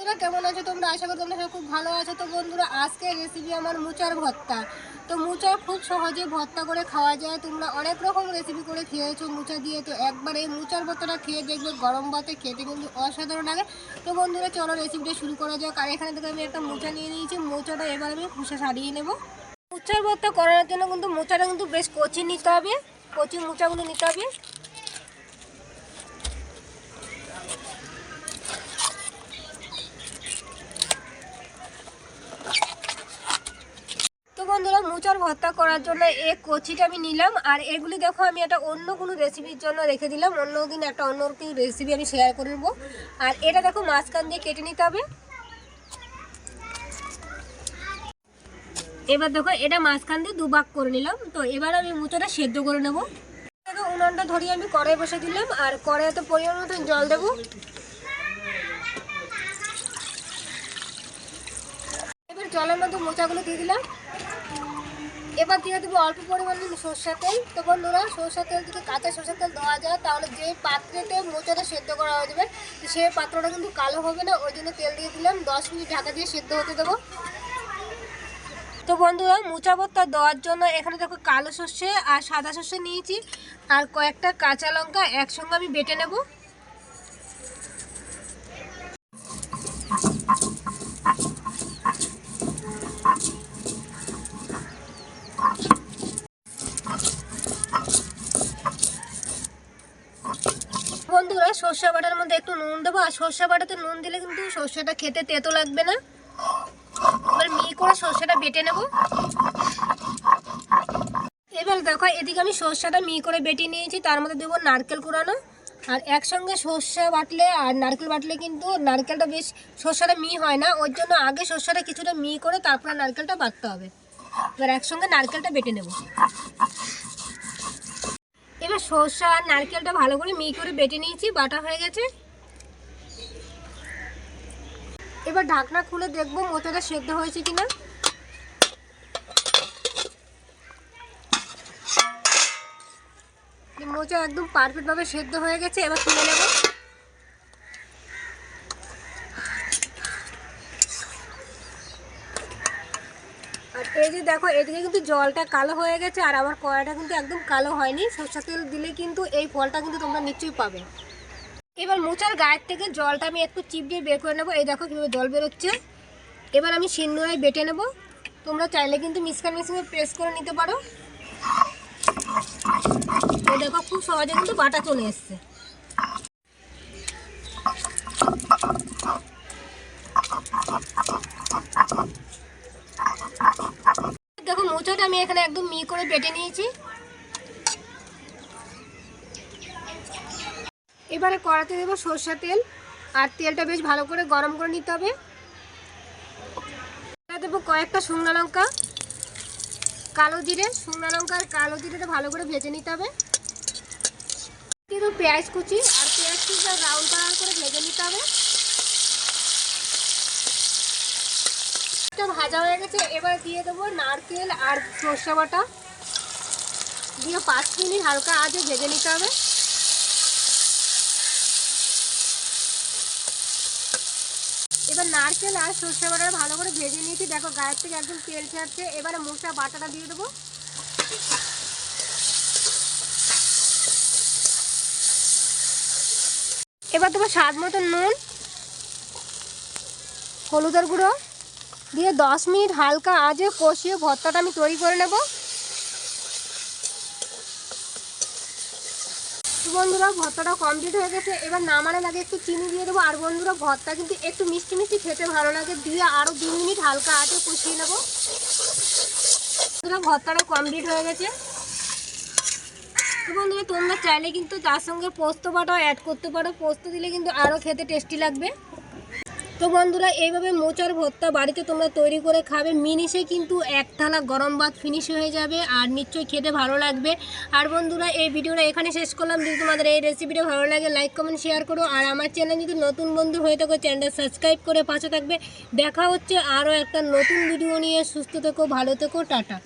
বন্ধুরা, কেমন আছো তোমরা? আশা করি তোমরা খুব ভালো আছো। তো বন্ধুরা, আজকে রেসিপি আমার মুচার ভর্তা। তো মুচা খুব সহজে ভর্তা করে খাওয়া যায়। তোমরা অনেক রকম রেসিপি করে খেয়েছো মুচা দিয়ে। তো একবার এই মুচার ভর্তাটা খেয়ে দেখবে, গরম ভাতে খেতে কিন্তু অসাধারণ লাগে। তো বন্ধুরা, চলো রেসিপিটা শুরু করা যাক। আর এখানে থেকে আমি একটা মোচা নিয়ে নিয়েছি। মোচাটা এবার আমি খুশা সারিয়ে নেব। মুচার ভর্তা করার জন্য কিন্তু মোচাটা কিন্তু বেশ কচি নিতে হবে। কচি মোচাগুলো নিতে হবে তো বন্ধুরা মোচার ভর্তা করার জন্য এই কচিটা আমি নিলাম, আর এগুলি দেখো আমি একটা অন্য কোনো রেসিপির জন্য রেখে দিলাম। অন্য দিন একটা অন্য কোনো রেসিপি আমি শেয়ার করে নেব। আর এটা দেখো মাঝখান দিয়ে কেটে নিতে হবে। এবার দেখো এটা মাঝখান দিয়ে দুভাগ করে নিলাম। তো এবার আমি মুচাটা সেদ্ধ করে নেব। দেখো উনানটা ধরিয়ে আমি কড়াই বসে দিলাম, আর কড়াইতে পরিমাণ মতন জল দেবো। এবার জলের মধ্যে মোচাগুলো দিয়ে দিলাম। এবার দিয়ে দেবো অল্প পরিমাণে সর্ষের তেল। তো বন্ধুরা, সর্ষের তেল যদি কাঁচা সর্ষের তেল দেওয়া যায়, তাহলে যে পাত্রেতে মোচাটা সেদ্ধ করা হয়ে যাবে সেই পাত্রটা কিন্তু কালো হবে না, ওই জন্য তেল দিয়ে দিলাম। দশ মিনিট ঢাকা দিয়ে সেদ্ধ হতে দেবো। তো বন্ধুরা, মোচা দেওয়ার জন্য এখানে দেখো কালো সর্ষে আর সাদা সর্ষে নিয়েছি, আর কয়েকটা কাঁচা লঙ্কা একসঙ্গে আমি বেটে নেব। বন্ধুরা, সর্ষে বাটার মধ্যে একটু নুন দেবো। আর সর্ষে বাটাতে নুন দিলে কিন্তু সর্ষেটা খেতে তেতো লাগবে না। এবার মিহি করে সর্ষেটা বেটে নেব। এবার দেখো, এদিকে আমি সর্ষেটা মিহি করে বেটে নিয়েছি। তার মধ্যে দেবো নারকেল কুড়ানো। আর একসঙ্গে সর্ষে বাটলে আর নারকেল বাটলে কিন্তু নারকেলটা বেশ সর্ষেটা মিহি হয় না। ওর জন্য আগে সর্ষেটা কিছুটা মিহি করে তারপরে নারকেলটা বাটতে হবে। এবার একসঙ্গে নারকেলটা বেটে নেব। সর্ষে আর নারকেলটা ভালো করে মিহি করে বেটে নিয়েছি, বাটা হয়ে গেছে। এবার ঢাকনা খুলে দেখব মোচাটা সেদ্ধ হয়েছে কিনা। মোচা একদম পারফেক্টভাবে সেদ্ধ হয়ে গেছে, এবার তুলে নেব। আর এই যে দেখো, এদিকে কিন্তু জলটা কালো হয়ে গেছে আর আমার কড়াইটা কিন্তু একদম কালো হয়নি। সরষা তেল দিলে কিন্তু এই ফলটা কিন্তু তোমরা নিশ্চয়ই পাবে। এবার মোচার গায়ের থেকে জলটা আমি একটু চিপ দিয়ে বের করে নেব। এই দেখো কীভাবে জল বেরোচ্ছে। এবার আমি সিন্দুরায় বেটে নেব। তোমরা চাইলে কিন্তু মিসকার মেশিনে প্রেস করে নিতে পারো। এই দেখো, খুব সহজে কিন্তু বাটা চলে এসছে দেখো মোচাটা আমি এখানে একদম মি করে বেটে নিয়েছি। এবারে কড়াতে দেবো সর্ষের তেল, আর তেলটা বেশ ভালো করে গরম করে নিতে হবে। দেবো কয়েকটা শুকনো লঙ্কা, কালো জিরে, শুকনো লঙ্কা আর কালো জিরেটা ভালো করে ভেজে নিতে হবে। পেঁয়াজ কুচি, আর পেঁয়াজ কুচিটা রাউন্ড করে ভেজে নিতে হবে এটা ভাজা হয়ে গেছে। এবার দিয়ে দেবো নারকেল আর সর্ষে বাটা। দিয়ে পাঁচ মিনিট হালকা আজে ভেজে নিতে হবে। এবার নারকেল আর সর্ষে বাটাটা ভালো করে ভেজে নিয়েছি। দেখো গায়ের থেকে একদম তেল ছাড়ছে। এবারে মশলা বাটাটা দিয়ে দেবো। এবার দেবো স্বাদ মতো নুন, হলুদের গুঁড়ো। দিয়ে দশ মিনিট হালকা আজে কষিয়ে ভর্তাটা আমি তৈরি করে নেব। বন্ধুরা, ভর্তাটা কমপ্লিট হয়ে গেছে। এবার নামানোর আগে একটু চিনি দিয়ে দেবো। আর বন্ধুরা, ভর্তা কিন্তু একটু মিষ্টি মিষ্টি খেতে ভালো লাগে। দিয়ে আরও দু মিনিট হালকা আটে কষিয়ে নেব। বন্ধুরা, ভর্তাটা কমপ্লিট হয়ে গেছে। বন্ধুরা, তোমরা চাইলে কিন্তু তার সঙ্গে পোস্ত বাটাও অ্যাড করতে পারো। পোস্ত দিলে কিন্তু আরও খেতে টেস্টি লাগবে। তো বন্ধুরা, এইভাবে মোচার ভর্তা বাড়িতে তোমরা তৈরি করে খাবে। মিনিশে কিন্তু এক থালা গরম ভাত ফিনিশ হয়ে যাবে আর নিশ্চয়ই খেতে ভালো লাগবে। আর বন্ধুরা, এই ভিডিওটা এখানে শেষ করলাম। যদি তোমাদের এই রেসিপিটা ভালো লাগে লাইক কমেন্ট শেয়ার করো। আর আমার চ্যানেল যদি নতুন বন্ধু হয়ে থাকো চ্যানেলটা সাবস্ক্রাইব করে পাশে থাকবে। দেখা হচ্ছে আরও একটা নতুন ভিডিও নিয়ে। সুস্থ থেকো, ভালো থেকো, টাটা।